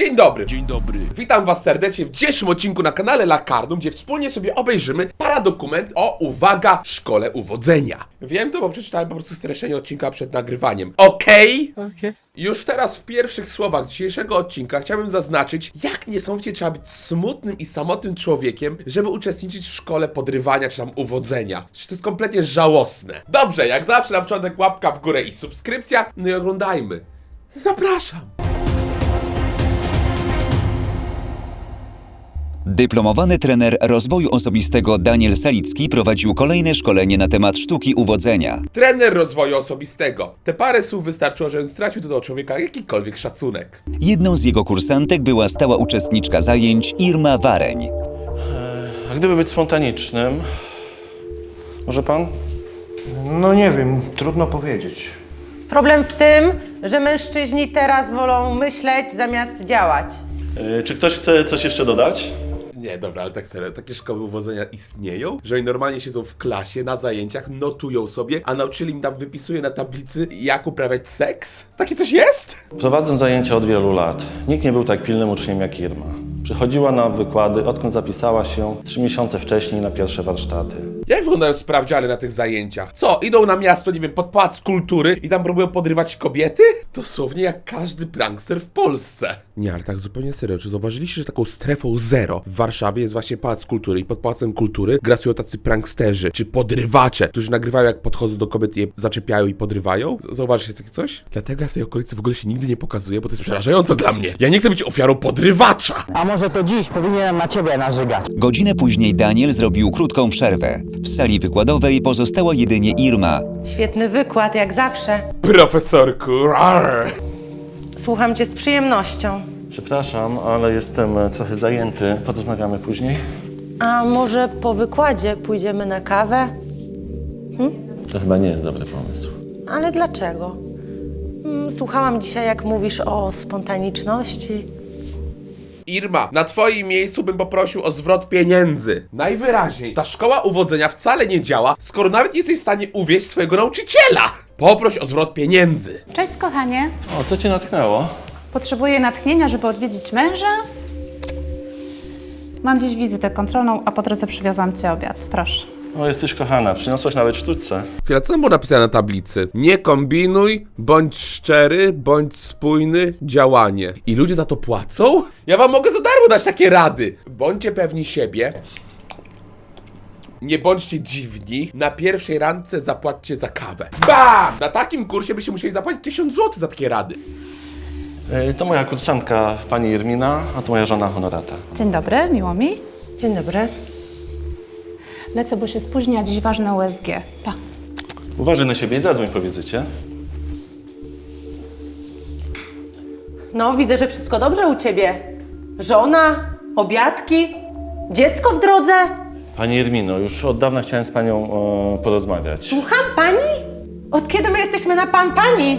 Dzień dobry. Dzień dobry. Witam was serdecznie w dzisiejszym odcinku na kanale Lakarnum, gdzie wspólnie sobie obejrzymy paradokument o, uwaga, szkole uwodzenia. Wiem to, bo przeczytałem po prostu streszczenie odcinka przed nagrywaniem. Okej? Już teraz w pierwszych słowach dzisiejszego odcinka chciałbym zaznaczyć, jak niesamowicie trzeba być smutnym i samotnym człowiekiem, żeby uczestniczyć w szkole podrywania czy tam uwodzenia. Że to jest kompletnie żałosne. Dobrze, jak zawsze na początek łapka w górę i subskrypcja, no i oglądajmy. Zapraszam. Dyplomowany trener rozwoju osobistego Daniel Salicki prowadził kolejne szkolenie na temat sztuki uwodzenia. Trener rozwoju osobistego. Te parę słów wystarczyło, żebym stracił do tego człowieka jakikolwiek szacunek. Jedną z jego kursantek była stała uczestniczka zajęć Irma Wareń. A gdyby być spontanicznym, może pan? No nie wiem, trudno powiedzieć. Problem w tym, że mężczyźni teraz wolą myśleć zamiast działać. Yy, czy ktoś chce coś jeszcze dodać? Nie, dobra, ale tak serio, takie szkoły uwodzenia istnieją? Że oni normalnie siedzą w klasie, na zajęciach, notują sobie, a nauczyli im tam, wypisuje na tablicy, jak uprawiać seks? Takie coś jest? Prowadzę zajęcia od wielu lat. Nikt nie był tak pilnym uczniem jak Irma. Przychodziła na wykłady, odkąd zapisała się trzy miesiące wcześniej na pierwsze warsztaty. Jak wyglądają sprawdziany na tych zajęciach? Co, idą na miasto, nie wiem, pod pałac kultury i tam próbują podrywać kobiety? Dosłownie jak każdy prankster w Polsce. Nie, ale tak zupełnie serio, czy zauważyliście, że taką strefą zero w Warszawie jest właśnie pałac kultury i pod pałacem kultury grasują tacy pranksterzy, czy podrywacze, którzy nagrywają jak podchodzą do kobiet i je zaczepiają i podrywają? Zauważyliście takie coś? Dlatego ja w tej okolicy w ogóle się nigdy nie pokazuję, bo to jest przerażające dla mnie. Ja nie chcę być ofiarą podrywacza! A może to dziś powinienem na ciebie narzygać? Godzinę później Daniel zrobił krótką przerwę. W sali wykładowej pozostała jedynie Irma. Świetny wykład, jak zawsze. Profesorku, rar. Słucham cię z przyjemnością. Przepraszam, ale jestem e, trochę zajęty. Porozmawiamy później? A może po wykładzie pójdziemy na kawę? To chyba nie jest dobry pomysł. Ale dlaczego? Mm, Słuchałam dzisiaj, jak mówisz o spontaniczności. Irma, na twoim miejscu bym poprosił o zwrot pieniędzy. Najwyraźniej, ta szkoła uwodzenia wcale nie działa, skoro nawet nie jesteś w stanie uwieść swojego nauczyciela. Poproś o zwrot pieniędzy. Cześć kochanie. O, co cię natchnęło? Potrzebuję natchnienia, żeby odwiedzić męża. Mam dziś wizytę kontrolną, a po drodze przywiozłam ci obiad. Proszę. O, jesteś kochana, przyniosłaś nawet sztućce. Chwila, co tam było napisane na tablicy? Nie kombinuj, bądź szczery, bądź spójny, działanie. I ludzie za to płacą? Ja wam mogę za darmo dać takie rady. Bądźcie pewni siebie. Nie bądźcie dziwni. Na pierwszej randce zapłaćcie za kawę. Bam! Na takim kursie byście musieli zapłacić 1000 zł za takie rady. E, To moja kursantka, pani Irmina, a to moja żona Honorata. Dzień dobry, miło mi. Dzień dobry. Lecę, bo się spóźni, a dziś ważne USG. Pa. Uważaj na siebie i zadzwoń po wizycie. No, widzę, że wszystko dobrze u ciebie. Żona, obiadki, dziecko w drodze. Pani Irmino, już od dawna chciałem z panią e, porozmawiać. Słucham pani? Od kiedy my jesteśmy na pan pani?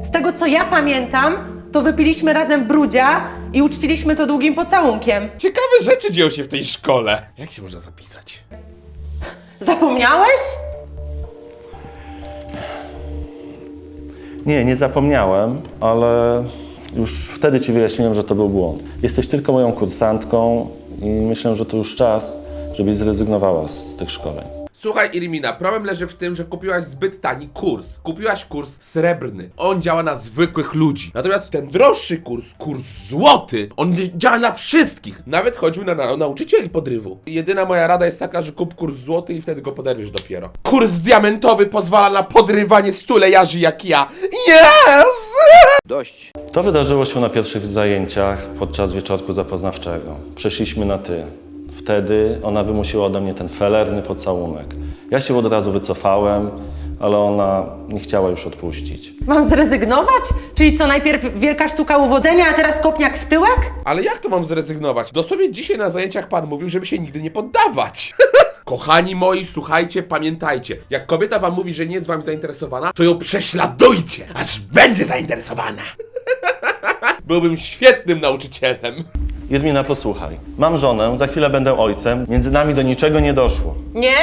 Z tego co ja pamiętam, to wypiliśmy razem brudzia i uczciliśmy to długim pocałunkiem. Ciekawe rzeczy dzieją się w tej szkole. Jak się można zapisać? Zapomniałeś? Nie, nie zapomniałem, ale już wtedy ci wyjaśniłem, że to był błąd. Jesteś tylko moją kursantką i myślę, że to już czas, żebyś zrezygnowała z tych szkoleń. Słuchaj, Irmina, problem leży w tym, że kupiłaś zbyt tani kurs. Kupiłaś kurs srebrny. On działa na zwykłych ludzi. Natomiast ten droższy kurs, kurs złoty, on działa na wszystkich. Nawet choćby na, na nauczycieli podrywu. Jedyna moja rada jest taka, że kup kurs złoty i wtedy go poderwiesz dopiero. Kurs diamentowy pozwala na podrywanie stulejarzy jak ja. Yes! To wydarzyło się na pierwszych zajęciach podczas wieczorku zapoznawczego. Przeszliśmy na ty. Wtedy ona wymusiła ode mnie ten felerny pocałunek. Ja się od razu wycofałem, ale ona nie chciała już odpuścić. Mam zrezygnować? Czyli co, najpierw wielka sztuka uwodzenia, a teraz kopniak w tyłek? Ale jak to mam zrezygnować? Dosłownie dzisiaj na zajęciach pan mówił, żeby się nigdy nie poddawać. Kochani moi, słuchajcie, pamiętajcie. Jak kobieta wam mówi, że nie jest wami zainteresowana, to ją prześladujcie, aż będzie zainteresowana. Byłbym świetnym nauczycielem. Jedmina, posłuchaj. Mam żonę, za chwilę będę ojcem. Między nami do niczego nie doszło. Nie?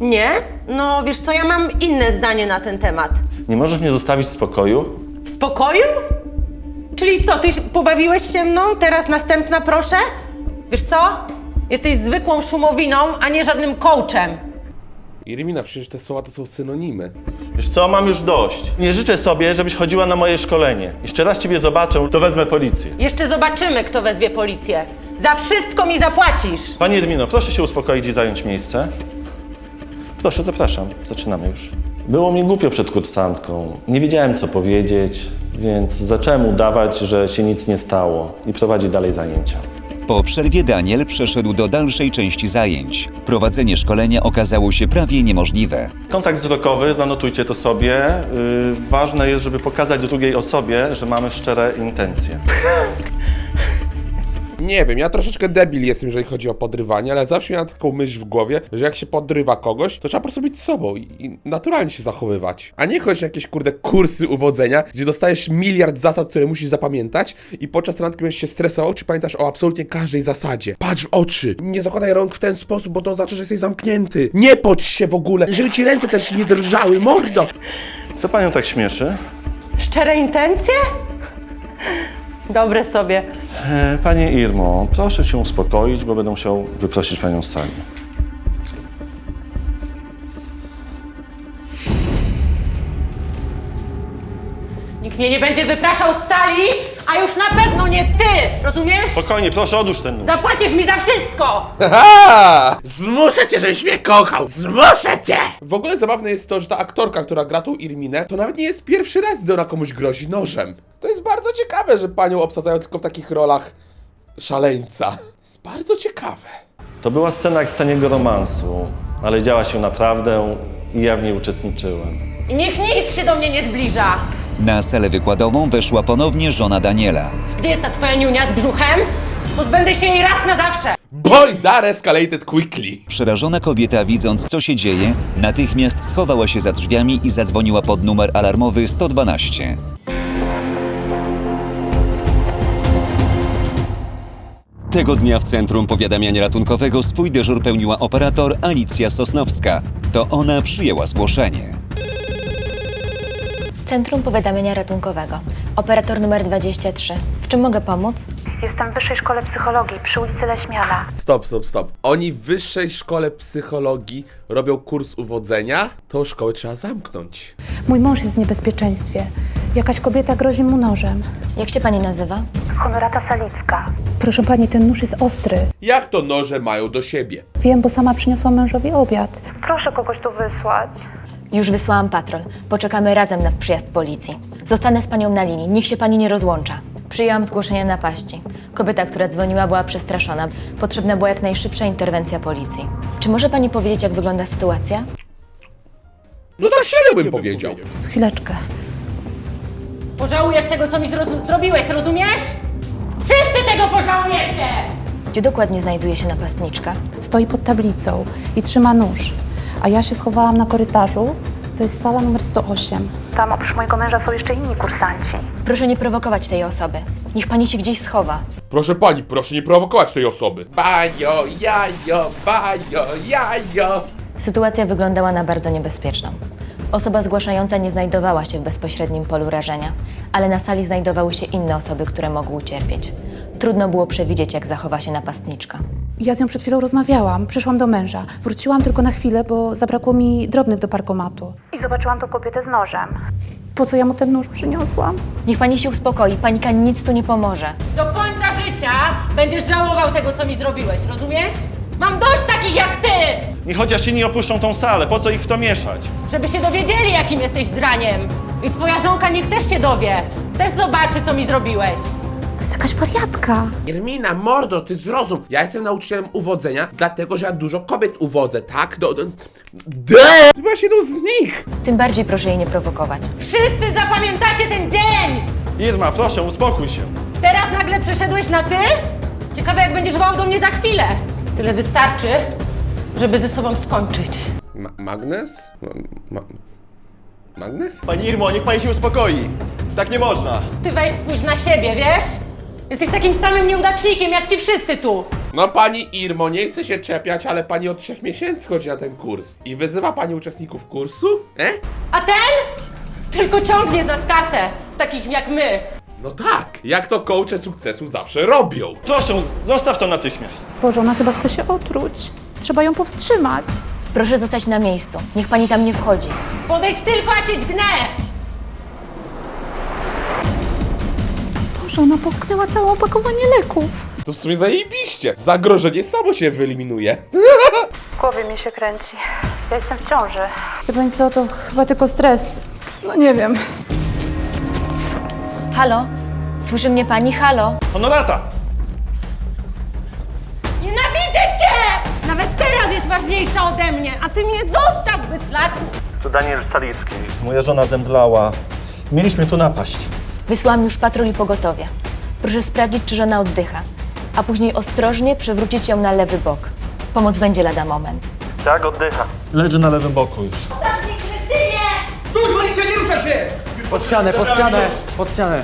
Nie? No wiesz co, ja mam inne zdanie na ten temat. Nie możesz mnie zostawić w spokoju? W spokoju? Czyli co, ty pobawiłeś się mną? Teraz następna proszę? Wiesz co? Jesteś zwykłą szumowiną, a nie żadnym coachem. Irmina, przecież te słowa to są synonimy. Wiesz co, mam już dość. Nie życzę sobie, żebyś chodziła na moje szkolenie. Jeszcze raz ciebie zobaczę, to wezmę policję. Jeszcze zobaczymy, kto wezwie policję. Za wszystko mi zapłacisz. Pani Edmino, proszę się uspokoić i zająć miejsce. Proszę, zapraszam. Zaczynamy już. Było mi głupio przed kursantką. Nie wiedziałem, co powiedzieć, więc zacząłem udawać, że się nic nie stało i prowadzić dalej zajęcia. Po przerwie Daniel przeszedł do dalszej części zajęć. Prowadzenie szkolenia okazało się prawie niemożliwe. Kontakt wzrokowy, zanotujcie to sobie. Yy, ważne jest, żeby pokazać drugiej osobie, że mamy szczere intencje. Nie wiem, ja troszeczkę debil jestem, jeżeli chodzi o podrywanie, ale zawsze miałem taką myśl w głowie, że jak się podrywa kogoś, to trzeba po prostu być sobą i, i naturalnie się zachowywać. A nie chodzić na jakieś kurde kursy uwodzenia, gdzie dostajesz miliard zasad, które musisz zapamiętać i podczas randki będziesz się stresował, czy pamiętasz o absolutnie każdej zasadzie. Patrz w oczy, nie zakładaj rąk w ten sposób, bo to oznacza, że jesteś zamknięty. Nie pocz się w ogóle, żeby ci ręce też nie drżały, mordo! Co panią tak śmieszy? Szczere intencje? Dobre sobie. E, Panie Irmo, proszę się uspokoić, bo będę musiał wyprosić panią z sali. Nikt mnie nie będzie wypraszał z sali, a już na pewno nie ty! Rozumiesz? Spokojnie, proszę odłóż ten nóż. Zapłacisz mi za wszystko! Aha! Zmuszę cię, żebyś mnie kochał! Zmuszę cię! W ogóle zabawne jest to, że ta aktorka, która gra tą Irminę, to nawet nie jest pierwszy raz, gdy ona komuś grozi nożem. To jest bardzo ciekawe, że panią obsadzają tylko w takich rolach szaleńca. Jest bardzo ciekawe. To była scena jak z taniego romansu, ale działa się naprawdę i ja w niej uczestniczyłem. I niech nikt się do mnie nie zbliża! Na salę wykładową weszła ponownie żona Daniela. Gdzie jest ta twoja niunia z brzuchem? Pozbędę się jej raz na zawsze! Boy that escalated quickly. Przerażona kobieta, widząc co się dzieje, natychmiast schowała się za drzwiami i zadzwoniła pod numer alarmowy 112. Tego dnia w Centrum Powiadamiania Ratunkowego swój dyżur pełniła operator Alicja Sosnowska. To ona przyjęła zgłoszenie. Centrum Powiadamiania Ratunkowego. Operator numer 23. Czym mogę pomóc? Jestem w Wyższej Szkole Psychologii przy ulicy Leśmiana. Stop, stop, stop. Oni w wyższej szkole psychologii robią kurs uwodzenia? Tą szkołę trzeba zamknąć. Mój mąż jest w niebezpieczeństwie. Jakaś kobieta grozi mu nożem. Jak się pani nazywa? Honorata Salicka. Proszę pani, ten nóż jest ostry. Jak to noże mają do siebie? Wiem, bo sama przyniosłam mężowi obiad. Proszę kogoś tu wysłać. Już wysłałam patrol. Poczekamy razem na przyjazd policji. Zostanę z panią na linii. Niech się pani nie rozłącza. Przyjęłam zgłoszenie napaści. Kobieta, która dzwoniła, była przestraszona. Potrzebna była jak najszybsza interwencja policji. Czy może pani powiedzieć, jak wygląda sytuacja? No tak średnio bym powiedział. Chwileczkę. Pożałujesz tego, co mi zrozu- zrobiłeś, rozumiesz? Wszyscy tego pożałujecie! Gdzie dokładnie znajduje się napastniczka? Stoi pod tablicą i trzyma nóż. A ja się schowałam na korytarzu. To jest sala numer 108. Tam oprócz mojego męża są jeszcze inni kursanci. Proszę nie prowokować tej osoby. Niech pani się gdzieś schowa. Proszę pani, proszę nie prowokować tej osoby. Bajo, jajo, bajo, jajo. Sytuacja wyglądała na bardzo niebezpieczną. Osoba zgłaszająca nie znajdowała się w bezpośrednim polu rażenia, ale na sali znajdowały się inne osoby, które mogły ucierpieć. Trudno było przewidzieć, jak zachowa się napastniczka. Ja z nią przed chwilą rozmawiałam. Przyszłam do męża. Wróciłam tylko na chwilę, bo zabrakło mi drobnych do parkomatu. I zobaczyłam tą kobietę z nożem. Po co ja mu ten nóż przyniosłam? Niech pani się uspokoi, panika nic tu nie pomoże. Do końca życia będziesz żałował tego, co mi zrobiłeś, rozumiesz? Mam dość takich jak ty! Niech chociaż inni opuszczą tą salę, po co ich w to mieszać? Żeby się dowiedzieli, jakim jesteś draniem. I twoja żonka niech też się dowie. Też zobaczy, co mi zrobiłeś. To jest jakaś wariatka. Irmina, mordo, ty zrozum. Ja jestem nauczycielem uwodzenia, dlatego że ja dużo kobiet uwodzę, tak? Do, do, de! Ty byłaś jedną z nich! Tym bardziej proszę jej nie prowokować. Wszyscy zapamiętacie ten dzień! Irma, proszę, uspokój się. Teraz nagle przeszedłeś na ty? Ciekawe, jak będziesz wołał do mnie za chwilę. Tyle wystarczy, żeby ze sobą skończyć. Ma Magnes? Ma ma Magnes? Pani Irmo, niech pani się uspokoi. Tak nie można. Ty weź spójrz na siebie, wiesz? Jesteś takim samym nieudacznikiem, jak ci wszyscy tu. No pani Irmo, nie chcę się czepiać, ale pani od trzech miesięcy chodzi na ten kurs. I wyzywa pani uczestników kursu? E? A ten? Tylko ciągnie z nas kasę, z takich jak my. No tak, jak to coache sukcesu zawsze robią. Proszę, zostaw to natychmiast. Boże, ona chyba chce się otruć. Trzeba ją powstrzymać. Proszę zostać na miejscu. Niech pani tam nie wchodzi. Podejdź tylko, a cię dźgnę! Ona połknęła całe opakowanie leków. To w sumie zajebiście. Zagrożenie samo się wyeliminuje. W głowie mi się kręci. Ja jestem w ciąży. Wie pani co, to chyba tylko stres. No nie wiem. Halo? Słyszy mnie pani? Halo? Honorata! Nienawidzę cię! Nawet teraz jest ważniejsza ode mnie, a ty mnie zostaw, bydlaku! To Daniel Salicki. Moja żona zemdlała. Mieliśmy tu napaść. Wysłałam już patrol i pogotowie. Proszę sprawdzić, czy żona oddycha, a później ostrożnie przewrócić ją na lewy bok. Pomoc będzie lada moment. Tak, oddycha. Leży na lewym boku już. Pod ścianę, pod ścianę, pod ścianę.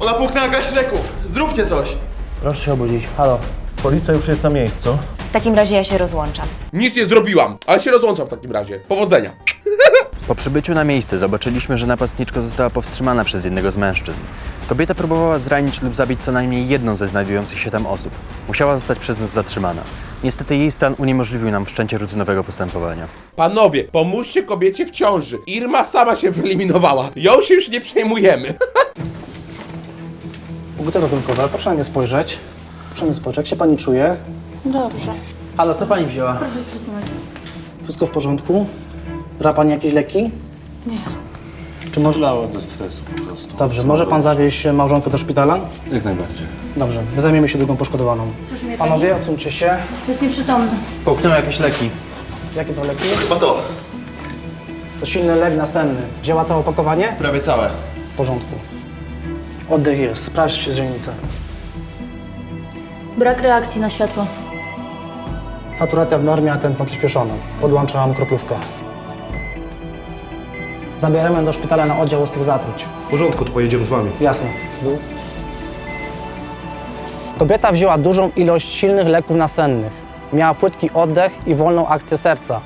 Ona puchnęła gaś leków. Zróbcie coś. Proszę się obudzić. Halo. Policja już jest na miejscu. W takim razie ja się rozłączam. Nic nie zrobiłam, ale się rozłączam w takim razie. Powodzenia. Po przybyciu na miejsce zobaczyliśmy, że napastniczka została powstrzymana przez jednego z mężczyzn. Kobieta próbowała zranić lub zabić co najmniej jedną ze znajdujących się tam osób. Musiała zostać przez nas zatrzymana. Niestety jej stan uniemożliwił nam wszczęcie rutynowego postępowania. Panowie, pomóżcie kobiecie w ciąży. Irma sama się wyeliminowała. Ją się już nie przejmujemy. Punkty ratunkowe, proszę na nie spojrzeć. Proszę na mnie spojrzeć, jak się pani czuje? Dobrze. Halo, co pani wzięła? Proszę przesunąć. Wszystko w porządku? Bra pani jakieś leki? Nie. Czy może... ze stresu po prostu. Dobrze, może pan zawieźć małżonkę do szpitala? Jak najbardziej. Dobrze, my zajmiemy się drugą poszkodowaną. Słyszy mnie pani? Panowie, odsuńcie się. Jest nieprzytomny. Połknęła jakieś leki. Jakie to leki? Chyba to. To silny lek nasenny. Działa całe opakowanie? Prawie całe. W porządku. Oddech jest, sprawdźcie źrenicę. Brak reakcji na światło. Saturacja w normie, a tętno przyspieszone. Podłączam kroplówkę. Zabieramy do szpitala na oddział ostrych zatruć. W porządku, to pojedziemy z wami. Jasne. Kobieta wzięła dużą ilość silnych leków nasennych. Miała płytki oddech i wolną akcję serca.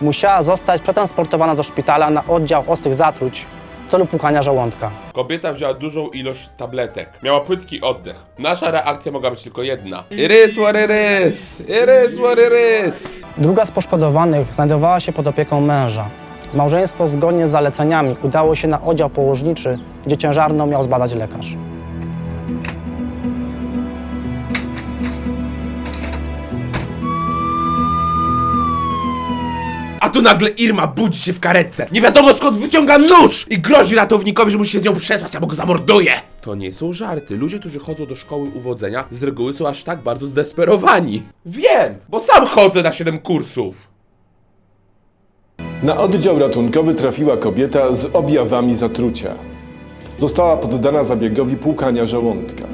Musiała zostać przetransportowana do szpitala na oddział ostrych zatruć w celu płukania żołądka. Kobieta wzięła dużą ilość tabletek. Miała płytki oddech. Nasza reakcja mogła być tylko jedna. It is what it is. It is what it is. Druga z poszkodowanych znajdowała się pod opieką męża. Małżeństwo zgodnie z zaleceniami udało się na oddział położniczy, gdzie ciężarną miał zbadać lekarz. A tu nagle Irma budzi się w karetce. Nie wiadomo skąd wyciąga nóż i grozi ratownikowi, że musi się z nią przesłać, albo go zamorduje. To nie są żarty. Ludzie, którzy chodzą do szkoły uwodzenia, z reguły są aż tak bardzo zdesperowani. Wiem, bo sam chodzę na 7 kursów. Na oddział ratunkowy trafiła kobieta z objawami zatrucia. Została poddana zabiegowi płukania żołądka.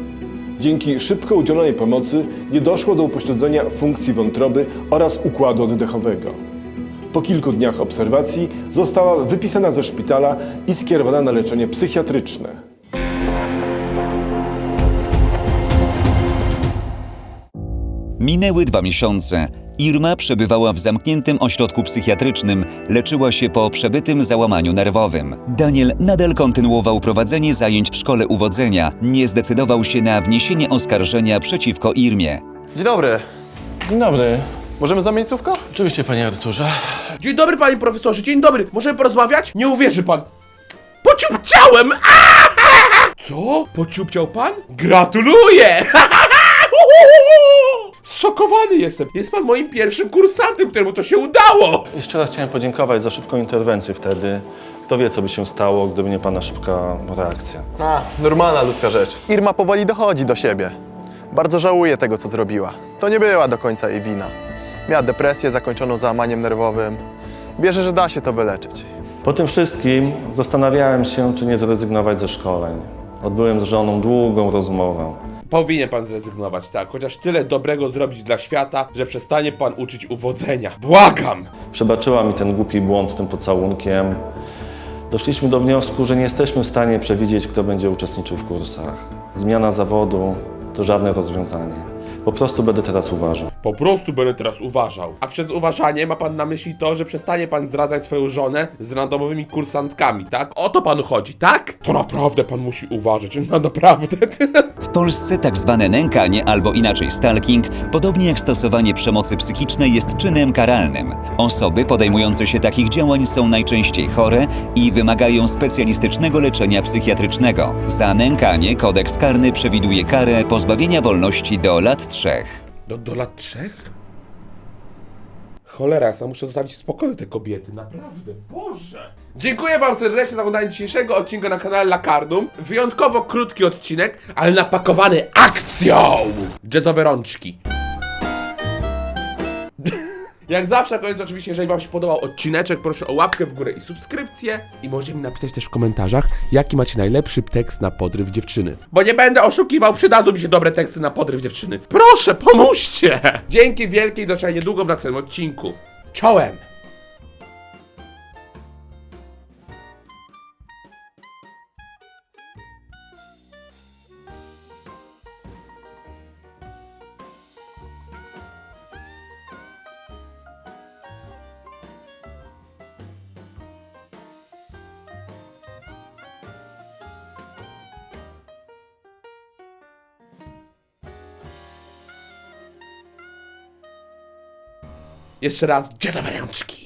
Dzięki szybko udzielonej pomocy nie doszło do upośledzenia funkcji wątroby oraz układu oddechowego. Po kilku dniach obserwacji została wypisana ze szpitala i skierowana na leczenie psychiatryczne. Minęły dwa miesiące. Irma przebywała w zamkniętym ośrodku psychiatrycznym, leczyła się po przebytym załamaniu nerwowym. Daniel nadal kontynuował prowadzenie zajęć w szkole uwodzenia, nie zdecydował się na wniesienie oskarżenia przeciwko Irmie. Dzień dobry. Dzień dobry. Możemy zamienić słówko? Oczywiście, panie Arturze. Dzień dobry, panie profesorze, dzień dobry. Możemy porozmawiać? Nie uwierzy pan. Pociupciałem! Co? Pociupciał pan? Gratuluję! Szokowany jestem. Jest pan moim pierwszym kursantem, któremu to się udało. Jeszcze raz chciałem podziękować za szybką interwencję wtedy. Kto wie, co by się stało, gdyby nie pana szybka reakcja. A, normalna ludzka rzecz. Irma powoli dochodzi do siebie. Bardzo żałuje tego, co zrobiła. To nie była do końca jej wina. Miała depresję zakończoną załamaniem nerwowym. Wierzę, że da się to wyleczyć. Po tym wszystkim zastanawiałem się, czy nie zrezygnować ze szkoleń. Odbyłem z żoną długą rozmowę. Powinien pan zrezygnować, tak. Chociaż tyle dobrego zrobić dla świata, że przestanie pan uczyć uwodzenia. Błagam! Przebaczyła mi ten głupi błąd z tym pocałunkiem. Doszliśmy do wniosku, że nie jesteśmy w stanie przewidzieć, kto będzie uczestniczył w kursach. Zmiana zawodu to żadne rozwiązanie. Po prostu będę teraz uważał. Po prostu będę teraz uważał. A przez uważanie ma pan na myśli to, że przestanie pan zdradzać swoją żonę z randomowymi kursantkami, tak? O to panu chodzi, tak? To naprawdę pan musi uważać, no naprawdę. W Polsce tak zwane nękanie albo inaczej stalking, podobnie jak stosowanie przemocy psychicznej, jest czynem karalnym. Osoby podejmujące się takich działań są najczęściej chore i wymagają specjalistycznego leczenia psychiatrycznego. Za nękanie kodeks karny przewiduje karę pozbawienia wolności do lat trzech. Do, do lat trzech? Cholera, ja sam muszę zostawić w spokoju te kobiety, naprawdę, Boże! Dziękuję wam serdecznie za oglądanie dzisiejszego odcinka na kanale Lakardum. Wyjątkowo krótki odcinek, ale napakowany akcją! Jazzowe rączki. Jak zawsze, koniec oczywiście, jeżeli wam się podobał odcineczek, proszę o łapkę w górę i subskrypcję. I możecie mi napisać też w komentarzach, jaki macie najlepszy tekst na podryw dziewczyny. Bo nie będę oszukiwał, przydadzą mi się dobre teksty na podryw dziewczyny. Proszę, pomóżcie! Dzięki wielkiej, do niedługo w następnym odcinku. Czołem! Jeszcze raz, jazzowe rączki!